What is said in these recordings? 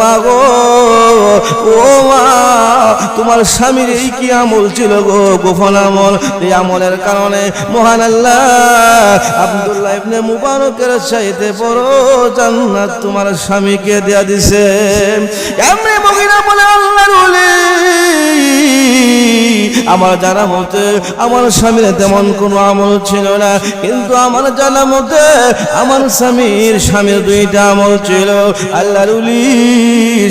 মা গো ও মা, তোমার স্বামীর এই কি আমল ছিল গো? গোপন আমল। এই আমলের কারণে মহান আল্লাহ আব্দুল্লাহ ইবনে মুবারকের চাইতে বড় জান্নাত তোমার স্বামীকে দেয়া দিছে। এমনি মহিলা বলে আল্লাহর ওলি। আমার জানা মতে আমার স্বামীর তেমন কোনো আমল ছিল না। কিন্তু আমার জানা মতে আমার স্বামীর স্বামীর দুইটা আমল ছিল। আল্লাহর উলি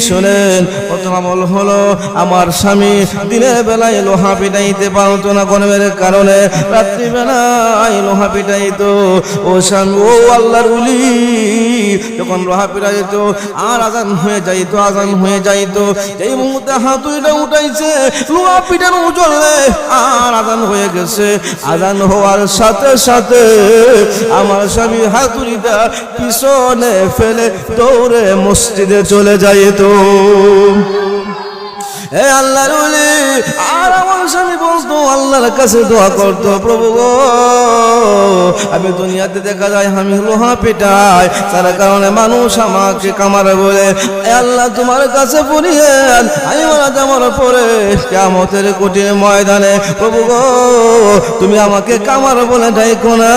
শোনেন, প্রথম আমল হলো, আমার স্বামী দিনের বেলায় লোহা পিটাইতে পারতো না গরমের কারণে, রাত্রিবেলায় লোহা পিটাইতো। ও স্বামী, ও আল্লাহর উলি, যখন লোহা পিটাইতো, আর আজান হয়ে যাইতো, আজান হয়ে যাইতো। এই মুহূর্তে হাতুড়িটা উঠাইছে, লোহা পিটানো চললে আর আজান হয়ে গেছে। আজান হওয়ার সাথে সাথে আমার স্বামী হাতুড়িটা পিছনে ফেলে দৌড়ে মসজিদে চলে যাইতো। হে আল্লাহর ওলি, আর আমার স্বামী বলতো, আল্লাহর কাছে দোয়া করতো, প্রভু গো, আমি দুনিয়াতে দেখা যায় আমি লোহা পেটাই তার কারণে মানুষ আমাকে কামারে বলে আল্লাহ, তোমার কাছে পড়িয়ে আমি মারা যাওয়ার পরে কেমতের কঠিন ময়দানে, প্রভু গো, তুমি আমাকে কামার বলে ডাইকো না,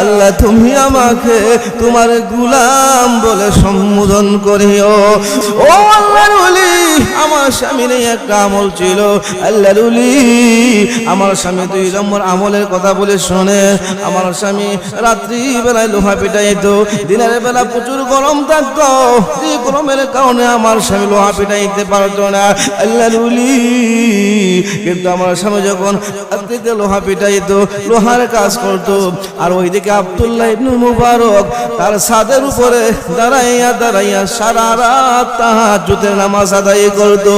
আল্লাহ, তুমি আমাকে তোমার গুলাম বলে সম্বোধন করিও। ও আল্লাহর ওলি, আমার স্বামী এই একটা আমল ছিল। আল্লাহর ওলি আমার স্বামী দুই নম্বর আমলের কথা বলে শোনে। আমার স্বামী রাত্রি বেলায় লোহা পিটাইতো, দিনের বেলা প্রচুর গরম থাকতো। এই গরমের কারণে আমার স্বামী লোহা পিটাইতে পারতো না। আল্লাহর ওলি কিন্তু আমার স্বামী যখন রাত্রিতে লোহা পিটাইতো, লোহার কাজ করতো। আর ওইদিকে আব্দুল্লাহ ইবনুল মুবারক তার সাদের উপরে দাঁড়াইয়া দাঁড়াইয়া সারা রাত তাহাজ্জুদের নামাজ আদায় করতো।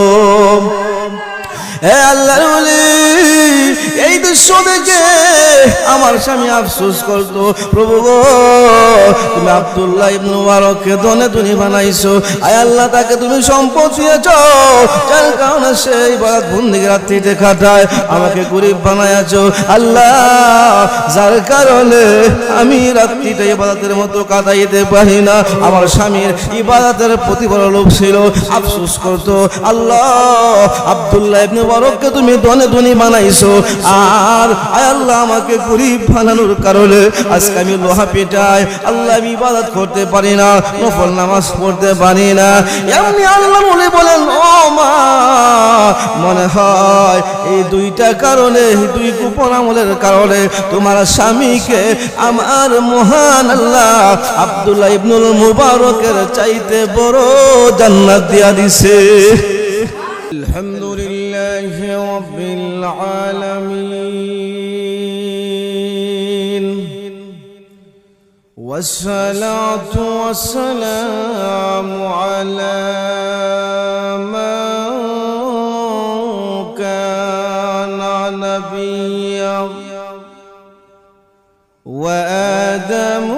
হে আল্লাহর ওলি এই দৃশ্য দেখে আমার স্বামী আফসোস করতো, প্রভু গো, তুমি আব্দুল্লাহ ইবনু মুবারককে দনে তুমি বানাইছো। আয় আল্লাহ, তাকে তুমি সম্পদ দিয়েছ। যার কারণে সেই বাদ বন্দিকে রাত্রিতে কাটায়, আমাকে গরিব বানাইছো আল্লাহ, যার কারণে আমি রাত্রিটা ইবাদতের মতো কাটাইতে পারি না। আমার স্বামীর ইবাদতের প্রতি বড় লোভ ছিল, আফসোস করতো, আল্লাহ, আব্দুল্লাহ ইবনে মুবারককে তুমি দনে ধনী বানাইছো। আর আল্লাহ আমাকে গরিব বানানোর কারণে আজকে আমি লোহা পেটাই। আল্লাহ আমি ইবাদত করতে পারি না, নফল নামাজ পড়তে পারি না। এমনি আল্লাহ বলে বলেন, ও মা, মনে হয় এই দুইটা কারণে দুই গোপন আমলের কারণে তোমার স্বামীকে আমার মহান আল্লাহ আব্দুল্লাহ ইবনুল মুবারকের চাইতে বড় জান্নাত দিয়া দিছে। والصلاة والسلام على من كان نبيا وآدم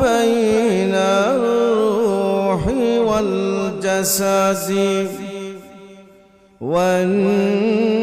بين الروح والجسد والناس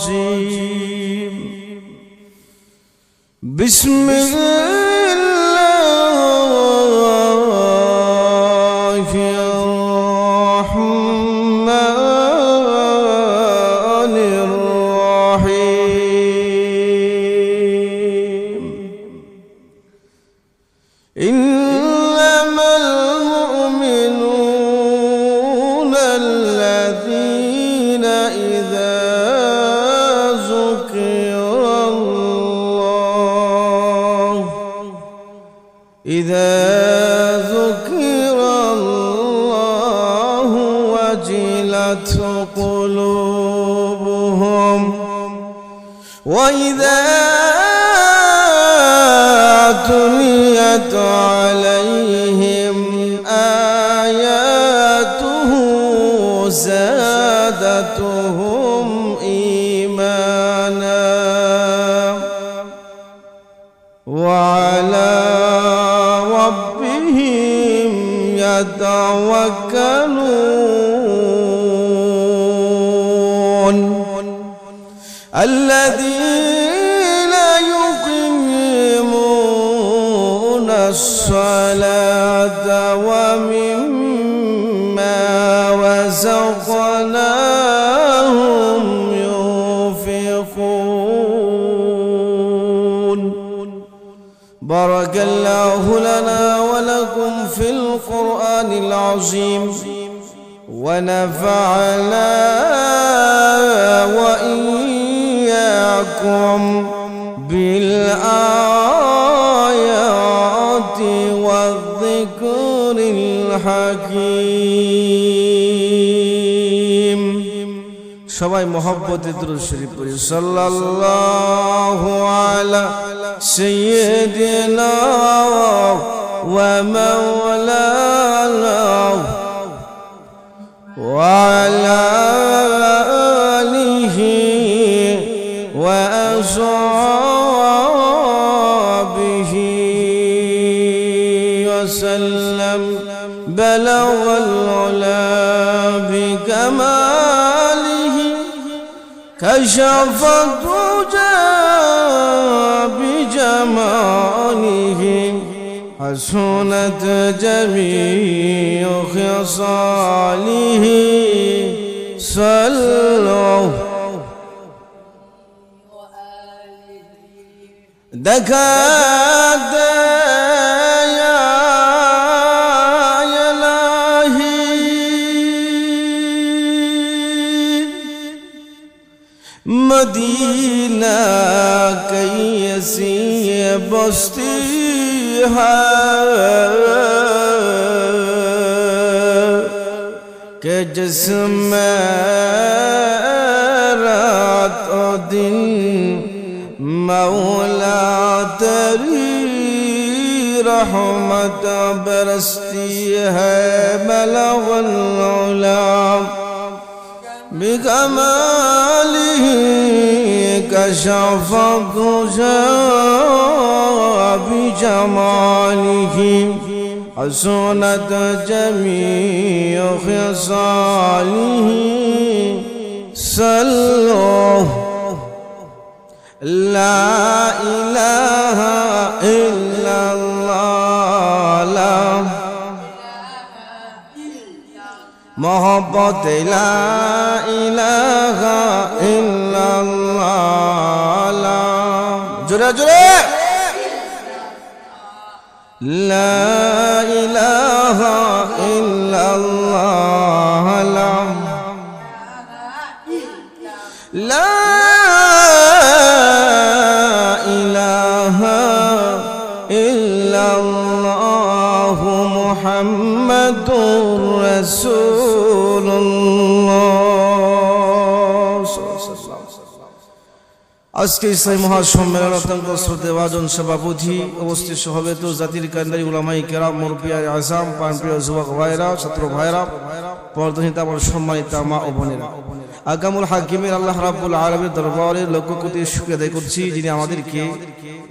الرجيم بسم الله تليت عليهم آياته زادتهم إيمانا. وعلى ربهم يتوكلون القرآن العظيم ونفعنا وإياكم بالآيات والذكر الحكيم সবাই মহব্বতে দুরূদ শরীফ পড়ি সাল্লাল্লাহু আলা সাইয়্যিদিনা ومولانا وعلى آله وأصحابه وسلم. بلغ العلا بكماله كشف الدجى بجماله. حسنت جميع خصاله. صلوا. دكات يا إلهي. کیسی بستی ہے بها كجسم رات دين مولا تری رحمت برستي ہے بلغ العلام بكماله كشف الضجى بجماله. حسنت جميع خصاله. صلوا لا إله إلا الله. محبت لا إله إلا الله لا جرى جرى لا إله إلا আজকে ইসলামী মহাসম্মেলন অত্যন্ত শ্রদ্ধেভাজন সভাপতি অবস্থিত সহবেত জাতির কান্দারি উলামাই কেরাম মুরবিয়া আসাম প্রাণপ্রিয় যুবক ভাইরা ছাত্র ভাইরা পর্দহিত আমার সম্মানিত মা ও বোনেরা। আগামুল হাকিমের আল্লাহ রাব্বুল আলমের দরবারে লক্ষ কোটি শুক্রিয়া আদায় করছি যিনি আমাদেরকে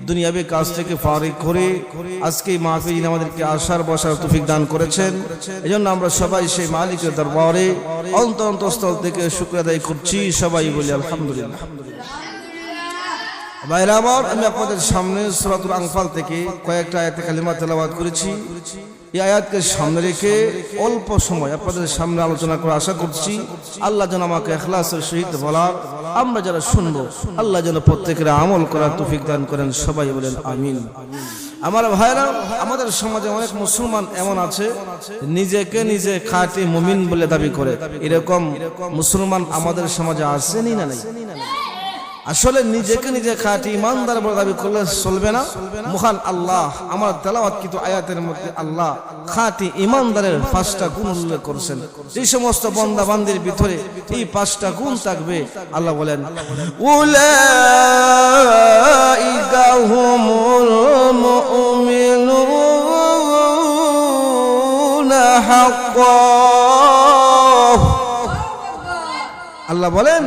দুনিয়াবে কাজ থেকে ফারিক করে আজকে মাহফিল যিনি আমাদেরকে আসার বসার তৌফিক দান করেছেন, এজন্য আমরা সবাই সেই মালিকের দরবারে অন্তর অন্তঃস্থল থেকে শুক্রিয়া আদায় করছি। সবাই বলি আলহামদুলিল্লাহ। ভাইরা আমার আমি আপনাদের সামনে সুরাতুল আংফাল থেকে কয়েকটা আয়াতে কালিমা তেলাওয়াত করেছি। এই আয়াতকে সামনে রেখে অল্প সময় আপনাদের সামনে আলোচনা করে আশা করছি। আল্লাহ যেন আমাকে এখলাসের সহিত বলার আমরা যারা শুনব, আল্লাহ যেন প্রত্যেকের আমল করার তৌফিক দান করেন, সবাই বলেন আমিন। আমার ভাইরা আমাদের সমাজে অনেক মুসলমান এমন আছে, নিজেকে নিজে খাঁটি মুমিন বলে দাবি করে। এরকম মুসলমান আমাদের সমাজে আসেনি না নাই? আসলে নিজেকে নিজে খাটি ইমানদার বলে দাবি করলে চলবে না। মহান আল্লাহ, আমার তেলাওয়াত কিন্তু আয়াতের মধ্যে আল্লাহ খাঁটি ইমানদারের পাঁচটা গুণ উল্লেখ করছেন। এই সমস্ত বন্দা বান্দির ভিতরে এই পাঁচটা গুণ থাকবে, আল্লাহ বলেন, উলাইকা হুমুল আল্লাহ বলেন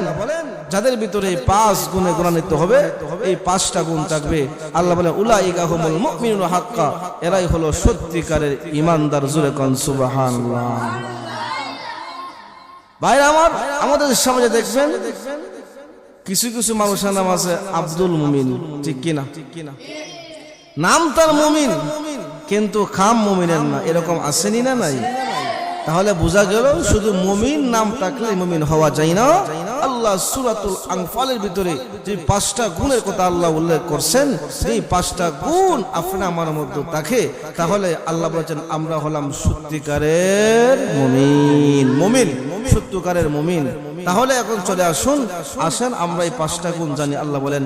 যাদের ভিতরে পাঁচ গুণে গুণান্বিত হবে, এই পাঁচটা গুণ থাকবে। আল্লাহ বলে, উলাইকা হুমুল মুমিনুনা হাক্কা। এরাই হলো সত্যিকারের ইমানদার জুরে কন, সুবহানাল্লাহ। ভাই আমার, আমাদের সমাজে দেখবেন, কিছু কিছু মানুষের নাম আছে আব্দুল মুমিন, ঠিক কিনা? নাম তার মুমিন, কিন্তু খাম মুমিনের না। এরকম আসেনি না নাই? তাহলে বোঝা গেল, শুধু মুমিন নাম থাকলে মুমিন হওয়া যায় না। আল্লাহ সুরাতুল আংফালের ভিতরে যে পাঁচটা গুণের কথা আল্লাহ উল্লেখ করছেন, সেই পাঁচটা গুণ আপনি আমার মধ্যে থাকে তাহলে আল্লাহ বলেছেন, আমরা হলাম সত্যিকারের মমিন। মুমিন, সত্যিকারের মমিন। তাহলে এখন চলে আসুন, আসেন আমরা এই পাঁচটা গুণ জানি। আল্লাহ বলেন,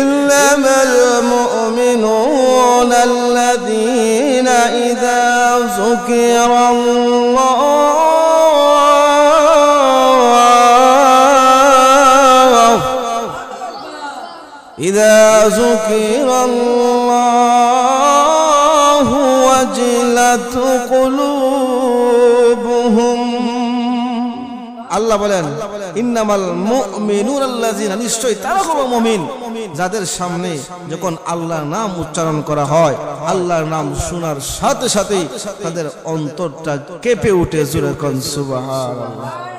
ইল্লামাল মুমিনুনা ইযা যুকিরাল্লাহ إذا ذكر الله وجلت قلوبهم আল্লাহ বলেন ইন্নামাল মুমিনুন আল্লাযিনা নিশ্চয় তারা হলো মুমিন যাদের সামনে যখন আল্লাহর নাম উচ্চারণ করা হয় আল্লাহর নাম শোনার সাথে সাথেই তাদের অন্তরটা কেঁপে উঠে জোরে কোন সুবহানাল্লাহ ওয়ারা বাড়ি চললে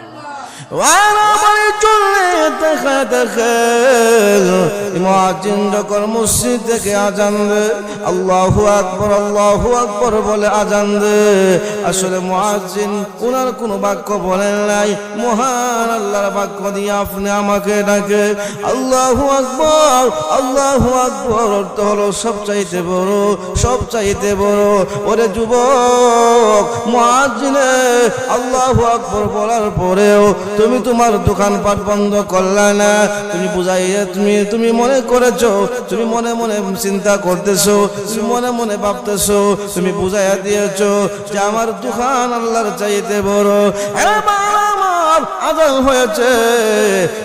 মুয়াজ্জিন যখন থেকে বলে আসলে ওনার কোনো বাক্য বলেন নাই মহান আল্লাহর বাক্য দিয়ে আপনি আমাকে ডাকে। আল্লাহু আকবার আল্লাহু আকবার অর্থ হলো সব চাইতে বড় সব চাইতে বড়। ওরে যুবক মুয়াজ্জিনে আল্লাহু আকবার বলার পরেও তুমি তোমার দোকানপাট বন্ধ করলা না। তুমি বুঝাই তুমি তুমি মনে করেছ, তুমি মনে মনে চিন্তা করতেছো, তুমি মনে মনে ভাবতেছো, তুমি বুঝাইয়া দিয়েছ যে আমার দোকান আল্লাহর চাইতে বড়। এবার আমার আজান হয়েছে।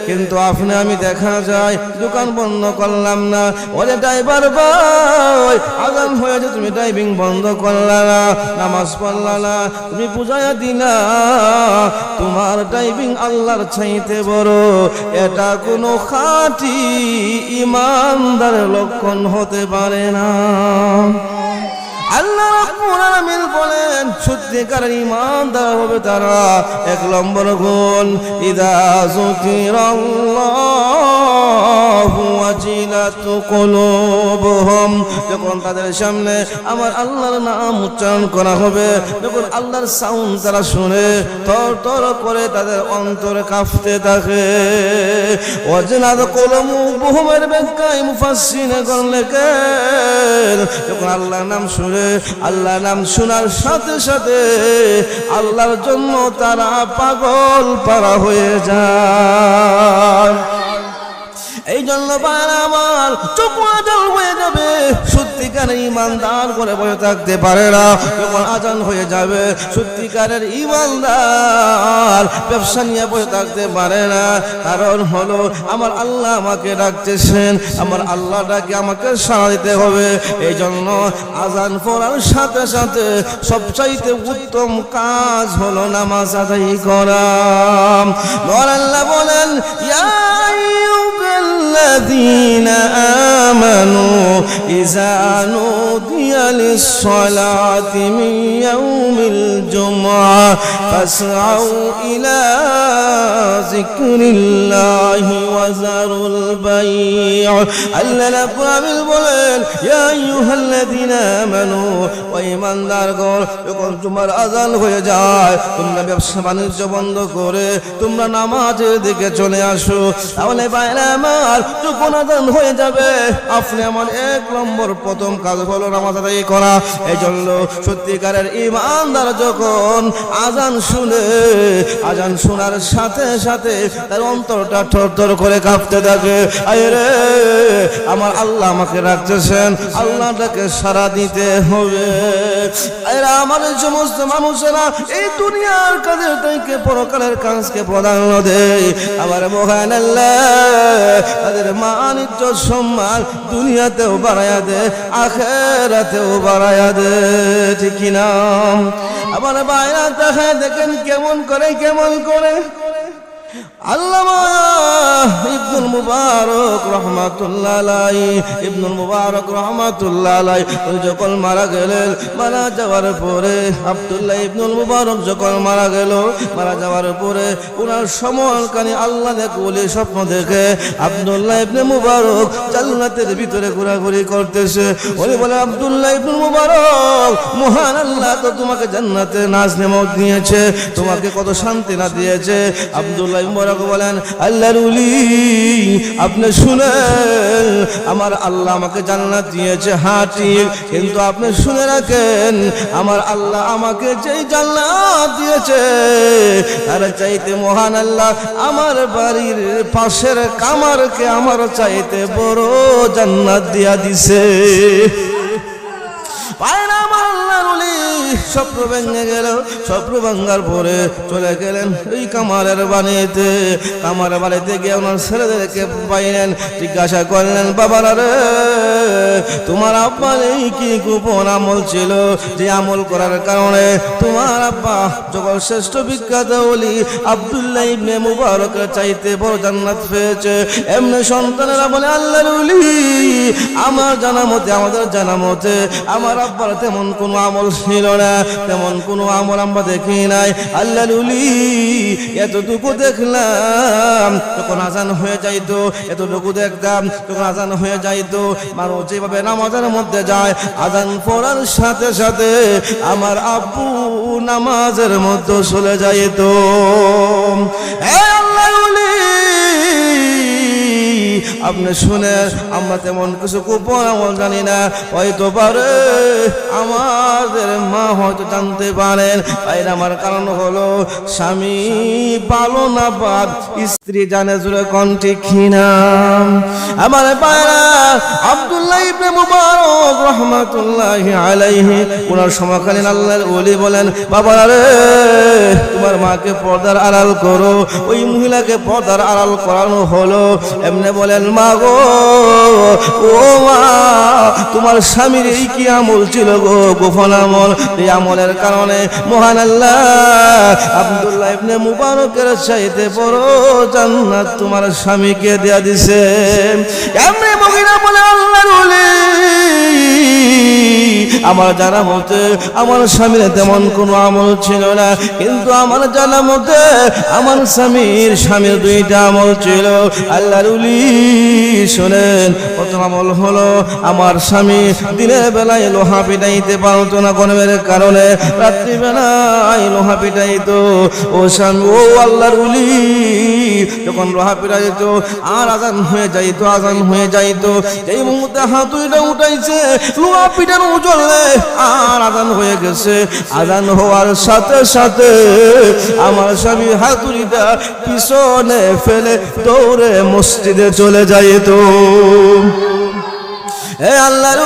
কিন্তু আপনি আমি দেখা যায় দোকান বন্ধ করলাম না। ওরে ড্রাইভার ভাই, আজান হয়েছে, তুমি ড্রাইভিং বন্ধ করলা না, নামাজ পড়লা না, তুমি বুঝাইয়া দিলা, তোমার ড্রাইভিং আল্লাহর চাইতে বড়। এটা কোনো খাঁটি ইমানদার লক্ষণ হতে পারে না। বলেন ইমানদার হবে তারা এক নম্বর গুণ। যখন তাদের সামনে আমার আল্লাহর নাম উচ্চারণ করা হবে, যখন আল্লাহর সাউন্ড তারা শুনে তর তর করে তাদের অন্তরে কাঁপতে থাকে। ওয়াজিলাত কুলুবুহুমের ব্যাখ্যায় মুফাসসিনে করলে যখন আল্লাহর নাম শুনে আল্লাহর নাম শোনার সাথে সাথে আল্লাহর জন্য তারা পাগল পারা হয়ে যায়। এই জন্য আমার চোখ আজান হয়ে যাবে। সত্যিকারের ইমানদার করে বসে থাকতে পারে না। যখন আজান হয়ে যাবে, সত্যিকারের ইমানদার ব্যবসা নিয়ে বসে থাকতে পারে না। কারণ হলো, আমার আল্লাহ আমাকে ডাকতেছেন, আমার আল্লাহ ডাকে আমাকে সাড়া দিতে হবে। এই জন্য আজান পড়ার সাথে সাথে সবচাইতে উত্তম কাজ হলো নামাজ আদায় করা। আল্লাহ বলেন, ইয়া الذين آمنوا إذا نودي للصلاة من يوم الجمعة فاسعوا إلى ذكر الله وذروا البيع ألا نقرأ বলেন يا أيها الذين آمنوا وإيمان দারগণ যখন তোমার আজান হয়ে যায় তোমরা ব্যবসা বাণিজ্য বন্ধ করে তোমরা নামাজের দিকে চলে আসো তাহলে বাইরে আমার যখন আজান হয়ে যাবে। আপনি আমার এক নম্বর প্রথম কাজ হলো নামাজ করা। এই জন্য সত্যিকারের ইমানদার যখন আজান শুনে, আজান শোনার সাথে সাথে তার অন্তরটা থর করে কাঁপতে থাকে। আয় রে, আমার আল্লাহ আমাকে রাখতেছেন আল্লাহটাকে সারা দিতে হবে। এরা আমার সমস্ত মানুষেরা এই দুনিয়ার কাজের থেকে পরকালের কাজকে প্রাধান্য দেয়। আমার মহান আল্লাহ তাদের মানিজ্য সম্মান দুনিয়াতেও বাড়াইয়া দে, আখেরাতেও বাড়াইয়া দে, ঠিক না আমার বাইরা দেখেন কেমন করে কেমন করে। মুবারক মুবারক আল্লাহ স্বপ্ন দেখে আব্দুল্লাহ ইবনে মুবারক ভিতরে ঘোরাঘুরি করতেছে। উনি বলে, আব্দুল্লাহ ইবনুল মুবারক, মহান আল্লাহ তো তোমাকে জান্নাতে নাজ নেমত দিয়েছে, তোমাকে কত শান্তি না দিয়েছে। আব্দুল্লাহ মুবারক বলেন আল্লাহর উলি আপনি শুনেন, আমার আল্লাহ আমাকে জান্নাত দিয়েছে ঠিক কিন্তু আপনি শুনে রাখেন, আমার আল্লাহ আমাকে যেই জান্নাত দিয়েছে, তার চাইতে মহান আল্লাহ আমার বাড়ির পাশের কামারকে আমার চাইতে বড় জান্নাত দিয়া দিছে। আল্লাহর ওলি স্বপ্ন ভেঙে গেল, স্বপ্ন ভাঙ্গার পরে চলে গেলেন ওই কামারের বাড়িতে কামারের বাড়িতে গিয়ে ওনার ছেলেদেরকে পাইলেন, জিজ্ঞাসা করলেন, বাবারা রে, তোমার আব্বার এই কি গোপন আমল ছিল? যে আমল করার কারণে তোমার আব্বা জগৎ শ্রেষ্ঠ বিখ্যাত ওলি আব্দুল্লাহ ইবনে মুবারকের চাইতে বড় জান্নাত পেয়েছে, এমনি সন্তানেরা বলে, আল্লাহর ওলি, আমার জানা মতে আমাদের জানা মতে আমার আব্বার তেমন কোনো আমল ছিল না। তেমন কোনো আমল আমরা দেখি নাই। আল্লাহর ওলি এতটুকু দেখলাম তখন আজান হয়ে যাইতো, এতটুকু দেখতাম তখন আজান হয়ে যাইতো, মানুষ যেভাবে নামাজের মধ্যে যায়, আজান পড়ার সাথে সাথে আমার আব্বু নামাজের মধ্যে চলে যাইতো। ওলি আপনি শুনে আমরা তেমন কিছু গোপন আমল জানি না। হয়তো পারে আমাদের মা হয়তো জানতে পারেন। বাইরে আমার কারণ হলো স্বামী পালনাবাদ স্ত্রী জানে জুড়ে কণ্ঠে খিনাম আমার পায়রা আব্দুল্লাহ ইবনে মুবারক রহমাতুল্লাহি আলাইহি, ওনার সমকালীন আল্লাহর ওলি বলেন বাবা রে, তোমার মাকে পর্দার আড়াল করো। ওই মহিলাকে পর্দার আড়াল করানো হলো। এমনি বলেন মা গো ও মা, তোমার স্বামীর এই কি আমল ছিল গো? গোপন আমল। এই আমলের কারণে মহান আল্লাহ আব্দুল্লাহ ইবনে মুবারকের চাইতে বড় জান্নাত তোমার স্বামীকে দেয়া দিছে। এমনি আমার জানা মতে আমার স্বামীর তেমন কোনো আমল ছিল না। কিন্তু আমার জানা মতে আমার স্বামীর স্বামীর দুইটা আমল ছিল। আল্লাহর উলি শোনেন, প্রথম আমল হলো, আমার স্বামী দিনের বেলায় লোহা পিটাইতে পারতো না গরমের কারণে, রাত্রিবেলায় লোহা পিটাইতো। ও স্বামী, ও আল্লাহর উলি, যখন লোহা পিটাইতো, আর আজান হয়ে যাইতো, আজান হয়ে যাইতো। এই মুহূর্তে হাতুড়িটা উঠাইছে, লোহা পিটানো বলে আর আদান হয়ে গেছে। আদান হওয়ার সাথে সাথে আমার স্বামী হাতুড়িটা পিছনে ফেলে দৌড়ে মসজিদে চলে যায় তো হে আল্লাহর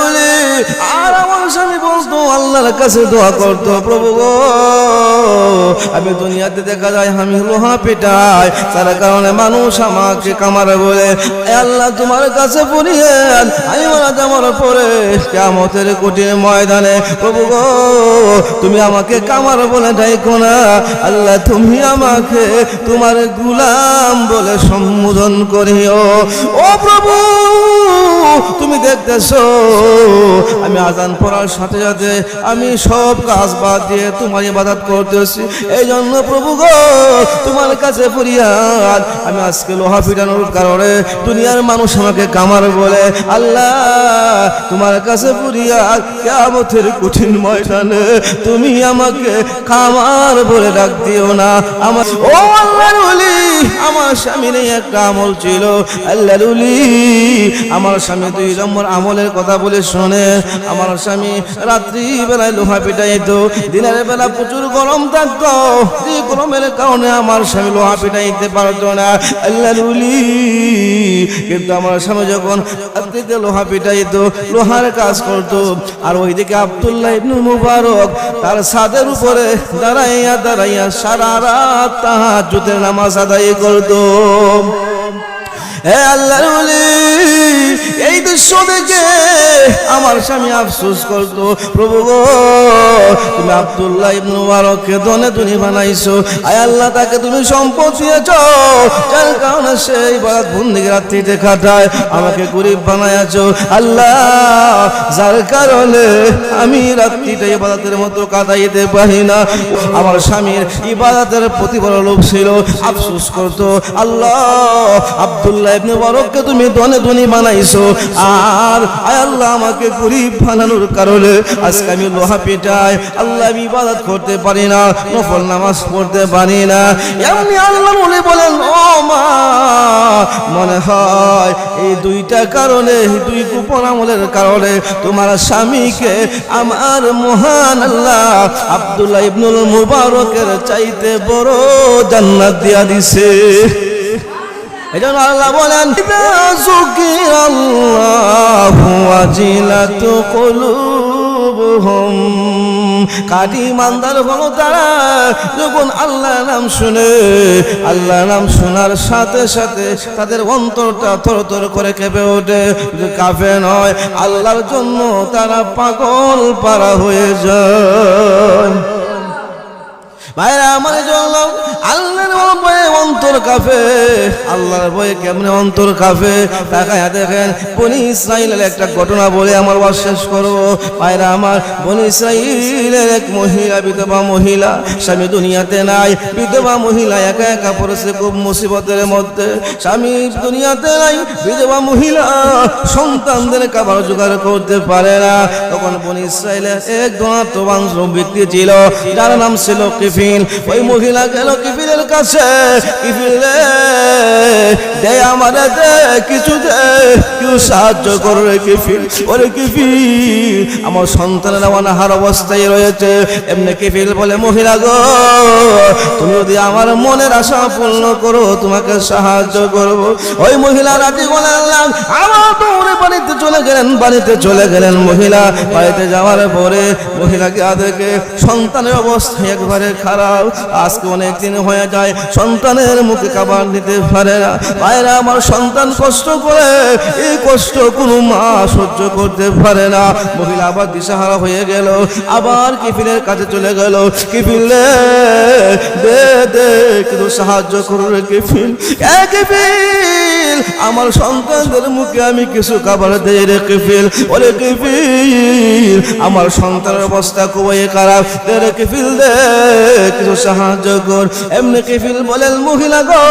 আর আমার স্বামী বলতো, আল্লাহর কাছে দোয়া করতো, প্রভু গো, আমি দুনিয়াতে দেখা যায়, আমি লোহা পেটাই তার কারণে মানুষ আমাকে কামারে বলে আল্লাহ, তোমার কাছে পড়িয়ে আমি মারা যাওয়ার পরে কেমতের কঠিন ময়দানে, প্রভু গো, তুমি আমাকে কামার বলে ডাইকো না, আল্লাহ, তুমি আমাকে তোমার গুলাম বলে সম্বোধন করিও, ও প্রভু, তুমি দেখতেছো আমি আজান পড়ার সাথে সাথে আমি সব কাজ বাদ দিয়ে তোমার ইবাদত করতেছি। এই জন্য প্রভু গো, তোমার কাছে ফরিয়াদ। আমি আজকে লোহা পিটানোর কারণে দুনিয়ার মানুষ আমাকে কামার বলে, আল্লাহ, তোমার কাছে ফরিয়াদ কেমতের কঠিন ময়দানে তুমি আমাকে কামার বলে ডাক দিও না। আমার ও আল্লাহর ওলি, আমার স্বামীর একটা আমল ছিল। আল্লাহর আমার স্বামী দুই নম্বর আমলের কথা বলে শোনে আমার স্বামী রাত্রি বেলায় লোহা পিটাইতো, দিনের বেলা প্রচুর গরম থাকতো, এই গরমের কারণে আমার স্বামী লোহা পিটাইতে পারতো না। আল্লাহ কিন্তু আমার স্বামী যখন রাত্রিতে লোহা পিটাইতো, লোহার কাজ করতো, আর ওইদিকে আব্দুল্লাহ ইবনুল মুবারক তার ছাদের উপরে দাঁড়াইয়া দাঁড়াইয়া সারা রাত তাহার জুতের নামাজ আদায় করতো। হে আল্লাহর ওলি এই দৃশ্য দেখে আমার স্বামী আফসোস করতো। প্রভু তুমি আব্দুল্লাহ ইবনু মুবারককে দনে দুনি বানাইছো। আয় আল্লাহ, তাকে তুমি সম্পদ দিয়েছ। যার কারণে সেই বারাত বন্দিকে রাত্রিতে কাটায় আমাকে গরিব বানাইছো আল্লাহ, যার কারণে আমি রাত্রিটা ইবাদতের মতো কাটাইতে পারি না। আমার স্বামীর ইবাদতের প্রতি বড় লোক ছিল, আফসোস করতো। আল্লাহ, আব্দুল্লাহ ইবনে বরককে তুমি দনে ধনী বানাইছো। আর আল্লাহ আমাকে গরিব বানানোর কারণে আজকে আমি লোহা পেটাই। আল্লাহ আমি ইবাদত করতে পারি না, নফল নামাজ পড়তে পারি না। এমনি আল্লাহ বলে বলেন, ও মা, মনে হয় এই দুইটা কারণে, দুই গোপন আমলের কারণে তোমার স্বামীকে আমার মহান আল্লাহ আব্দুল্লাহ ইবনুল মুবারকের চাইতে বড় জান্নাত দিয়া দিছে। এই জন্য আল্লাহ বলেন কাটি মান্দার হলো তারা যখন আল্লাহ নাম শুনে আল্লাহ নাম শোনার সাথে সাথে তাদের অন্তরটা থর থর করে কেঁপে ওঠে। কাফে নয়, আল্লাহর জন্য তারা পাগল পারা হয়ে যায়। ভাইরা আমার জন্য আল্লাহর ভয়ে অন্তর কাফে, আল্লাহর ভয়ে কেমনে অন্তর কাফে? তাকায় দেখেন, বনি ইসরাইলের একটা ঘটনা বলে আমার ওয়াজ শেষ করব ভাইরা আমার বনি ইসরাইলের এক মহিলা, বিধবা মহিলা, স্বামী দুনিয়াতে নাই। বিধবা মহিলা একা একা পড়েছে খুব মুসিবতের মধ্যে। স্বামী দুনিয়াতে নাই, বিধবা মহিলা সন্তানদের খাবার জোগাড় করতে পারে না। তখন বনি ইসরাইলের এক ধনাত্মবান ব্যক্তি ছিল, যার নাম ছিল কিফিল ওই মহিলা গেল কিফিলের কাছে। কিফিল, দে আমারে দে, কিছু দে। কেউ সাহায্য করবে কিফিল। ওরে কিফিল, আমার সন্তানের অনাহার অবস্থায় রয়েছে। এমনি কিফিল বলে, মহিলা গো, তুমি যদি আমার মনের আশা পূর্ণ করো, তোমাকে সাহায্য করব। ওই মহিলা রাজি বললাম আমার দৌড়ে বাড়িতে চলে গেলেন, বাড়িতে চলে গেলেন মহিলা। বাড়িতে যাওয়ার পরে মহিলাকে আদেকে সন্তানের অবস্থা একবারে খারাপ। আজকে অনেক দিন হয়ে যায়, সন্তানের মুখে খাবার দিতে পারে না। বাইরে আমার সন্তান কষ্ট করে, এই কষ্ট কোনো মা সহ্য করতে পারে না। মহিলা আবার দিশাহারা হয়ে গেল, আবার কিফিলের কাছে চলে গেল। কিফিল দে দে, কিন্তু সাহায্য করবে কিফিল। এ কিফিল, আমার সন্তানদের মুখে আমি কিছু খাবার দেই রে কিফিল। ওরে কিফিল, আমার সন্তানের অবস্থা খুবই খারাপ। দে রে কিফিল, দে। কিছু সাহায্য কর। এমনি কেফিল বলেন, মহিলা গো,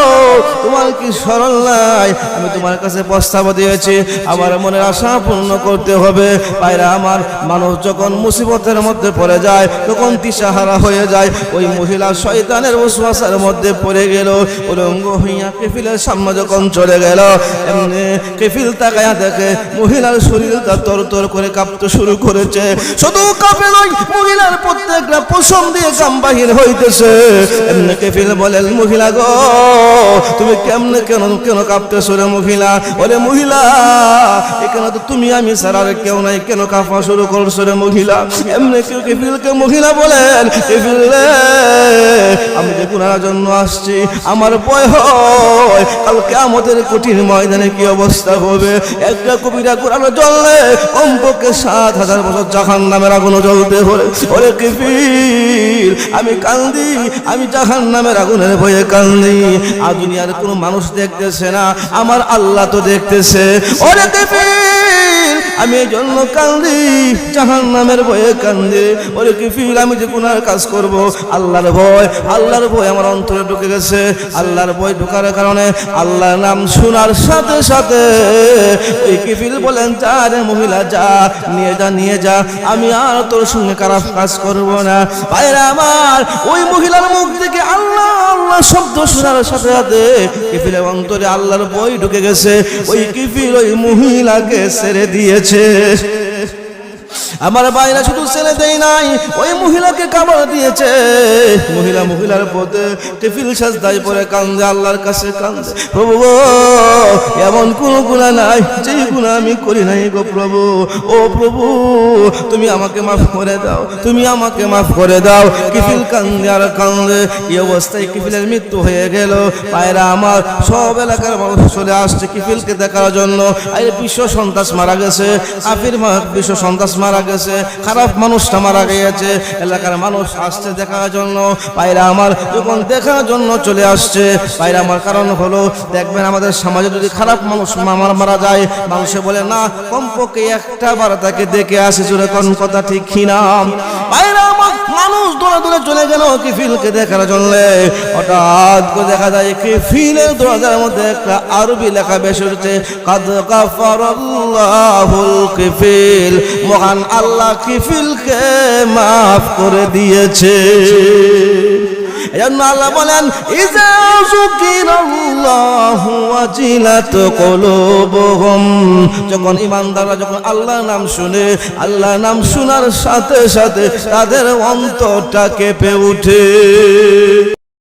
তোমার কি স্মরণ নাই? আমি তোমার কাছে প্রস্তাব দিয়েছি। আমার মনের আশা পূর্ণ করতে হবে। পায়রা আমার, মানুষ যখন মুসিবতের মধ্যে পড়ে যায়, তখন দিশাহারা হয়ে যায়। ওই মহিলা শয়তানের ওসওয়াসার মধ্যে পড়ে গেল। উলঙ্গ হইয়া কেফিলের সামনে যখন চলে গেল, এমনি কেফিল তাকায়া দেখে মহিলার শরীরটা তর তর করে কাঁপতে শুরু করেছে। শুধু কাঁপে নয়, মহিলার প্রত্যেকটা পশম দিয়ে কাম বাহির হইতেছে। এমনি কেফিল বলেন, মহিলা গো, তুমি কেমনে কেন কেন কাঁপতেছো রে মহিলা? ওরে মহিলা, এখানে তো তুমি আমি আর কেউ নাই। কেন কাঁপা শুরু করছ রে মহিলা? এমনি কেউ কেফিলকে মহিলা বলেন, কেফিল, আমি যে গুনার জন্য আসছি, আমার ভয় হয়। কালকে আমাদের কঠিন ময়দানে কি অবস্থা হবে? একটা কবিরা কোরআনো জ্বললে কমপক্ষে সাত হাজার বছর জাহান নামের আগুনও জ্বলতে হলে, ওরে কিফির আমি কান্দি, আমি জাহান নামের আগুনের ভয়ে কান্দি। আর দুনিয়ার কোনো মানুষ দেখতেছে না, আমার আল্লাহ তো দেখতেছে। ওরে কিফির আমি এই জন্য কান্দি জাহান নামের ভয়ে কান্দি। ওরে কিফির আমি যে গুনার কাজ করব? আল্লাহর ভয় আল্লাহর ভয় আমার অন্তরে ঢুকে গেছে। আল্লাহর ভয় ঢোকার কারণে আল্লাহর নাম শোনার সাথে সাথে ওই কিফিল বলেন, যা রে মহিলা, যা, নিয়ে যা নিয়ে যা। আমি আর তোর সঙ্গে খারাপ কাজ করব না। ভাইরা আমার, ওই মহিলার মুখ থেকে আল্লাহ শব্দ শোনার সাথে সাথে কিফিলের অন্তরে আল্লাহর বই ঢুকে গেছে। ওই কিফিল ওই মহিলাকে ছেড়ে দিয়েছে। আমার বাইরা শুধু ছেলে দেয় নাই, ওই মহিলাকে কামড় দিয়েছে। মহিলা মহিলার পথে টিফিল সাজদাই পরে কান্দে, আল্লাহর কাছে কান্দে। প্রভু এমন কোন গুণা নাই যে গুণা আমি করি নাই গো প্রভু। ও প্রভু, তুমি আমাকে মাফ করে দাও, তুমি আমাকে মাফ করে দাও। কিফিল কান্দে আর কান্দে, এই অবস্থায় কিফিলের মৃত্যু হয়ে গেল। পায়রা আমার সব এলাকার মানুষ চলে আসছে কিফিলকে দেখার জন্য। আর বিশ্ব সন্ত্রাস মারা গেছে। আফির মা- বিশ্ব সন্ত্রাস মারা গেছে। খারাপ মানুষটা মারা গিয়েছে। এলাকার মানুষ আসছে দেখার জন্য। পায়রা আমার যখন দেখার জন্য চলে আসছে। পায়রা আমার কারণ হলো, দেখবেন আমাদের সমাজে যদি খারাপ মানুষ মামার মারা যায়, মানুষে বলে, না, কমপক্ষে একটা বার তাকে দেখে আসে, জোরে কোন কথা ঠিক আমার মানুষ দৌড়ে দৌড়ে চলে গেল কিফিলকে দেখার জন্য। হঠাৎ দেখা যায়, কিফিলের দরজার মধ্যে একটা আরবি লেখা বেশ উঠছে, কাদ কাফারাল্লাহুল কিফিল। মহান আল্লাহ কিফিলকে মাফ করে দিয়েছে। এজন্য আল্লাহ বলেন, ইজা যুকিরাল্লাহু ওয়াজিলাত কুলুবুহুম। যখন ইমানদাররা যখন আল্লাহর নাম শুনে, আল্লাহর নাম শোনার সাথে সাথে তাদের অন্তরটা কেঁপে ওঠে।